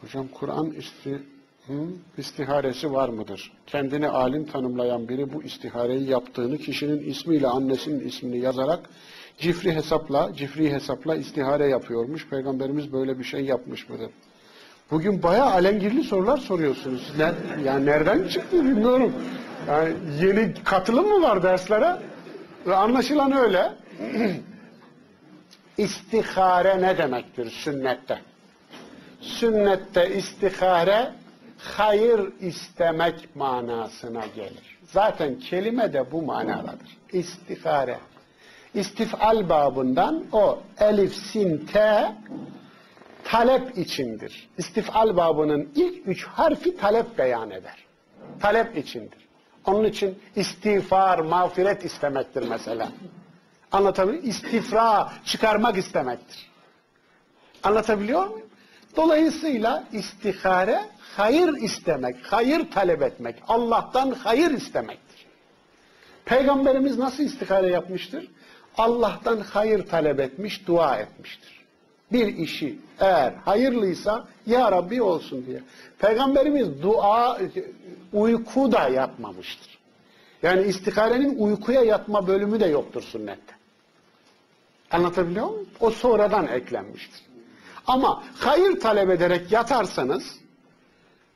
Hocam Kur'an isti, istiharesi var mıdır? Kendini alim tanımlayan biri bu istihareyi yaptığını kişinin ismiyle annesinin ismini yazarak cifri hesapla, cifri hesapla istihare yapıyormuş. Peygamberimiz böyle bir şey yapmış mıdır? Bugün bayağı alengirli sorular soruyorsunuz. Ne, yani nereden çıktı bilmiyorum. Yani yeni katılım mı var derslere? Ve anlaşılan öyle. İstihare ne demektir sünnette? Sünnette istihare hayır istemek manasına gelir. Zaten kelime de bu manadadır. İstihare. İstifal babından o elif, sin, te talep içindir. İstifal babının ilk üç harfi talep beyan eder. Talep içindir. Onun için istiğfar, mağfiret istemektir mesela. Anlatabiliyor muyum? İstifra, çıkarmak istemektir. Anlatabiliyor muyum? Dolayısıyla istihare hayır istemek, hayır talep etmek, Allah'tan hayır istemektir. Peygamberimiz nasıl istihare yapmıştır? Allah'tan hayır talep etmiş, dua etmiştir. Bir işi eğer hayırlıysa ya Rabbi olsun diye. Peygamberimiz dua uyku da yapmamıştır. Yani istiharenin uykuya yatma bölümü de yoktur sünnette. Anlatabiliyor muyum? O sonradan eklenmiştir. Ama hayır talep ederek yatarsanız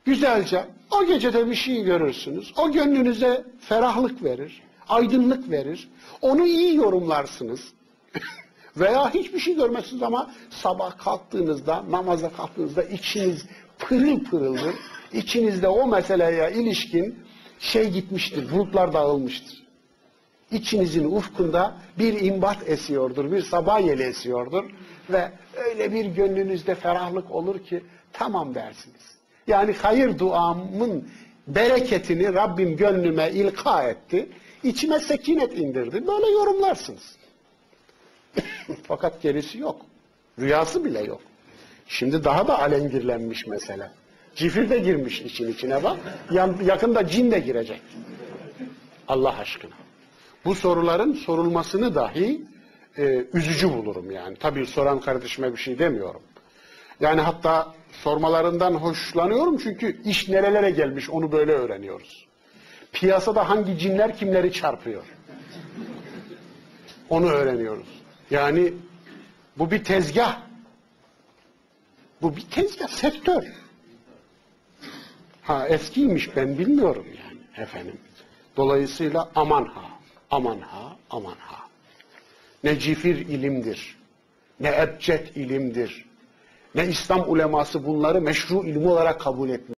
güzelce o gecede bir şey görürsünüz. O gönlünüze ferahlık verir, aydınlık verir. Onu iyi yorumlarsınız. Veya hiçbir şey görmezsiniz ama sabah kalktığınızda, namaza kalktığınızda içiniz pırıl pırıldır. İçinizde o meseleye ilişkin şey gitmiştir, bulutlar dağılmıştır. İçinizin ufkunda bir imbat esiyordur, bir sabah yeli esiyordur ve öyle bir gönlünüzde ferahlık olur ki tamam dersiniz. Yani hayır duamın bereketini Rabbim gönlüme ilka etti, içime sekinet indirdi. Böyle yorumlarsınız. Fakat gerisi yok. Rüyası bile yok. Şimdi daha da alengirlenmiş mesele. Cifir de girmiş için içine bak. Yakında cin de girecek. Allah aşkına. Bu soruların sorulmasını dahi e, üzücü bulurum yani. Tabii soran kardeşime bir şey demiyorum. Yani hatta sormalarından hoşlanıyorum çünkü iş nerelere gelmiş onu böyle öğreniyoruz. Piyasada hangi cinler kimleri çarpıyor. Onu öğreniyoruz. Yani bu bir tezgah. Bu bir tezgah, sektör. Ha eskiymiş ben bilmiyorum yani efendim. Dolayısıyla aman ha, aman ha, aman ha. Ne cifir ilimdir, ne ebced ilimdir, ne İslam uleması bunları meşru ilmi olarak kabul etmiş.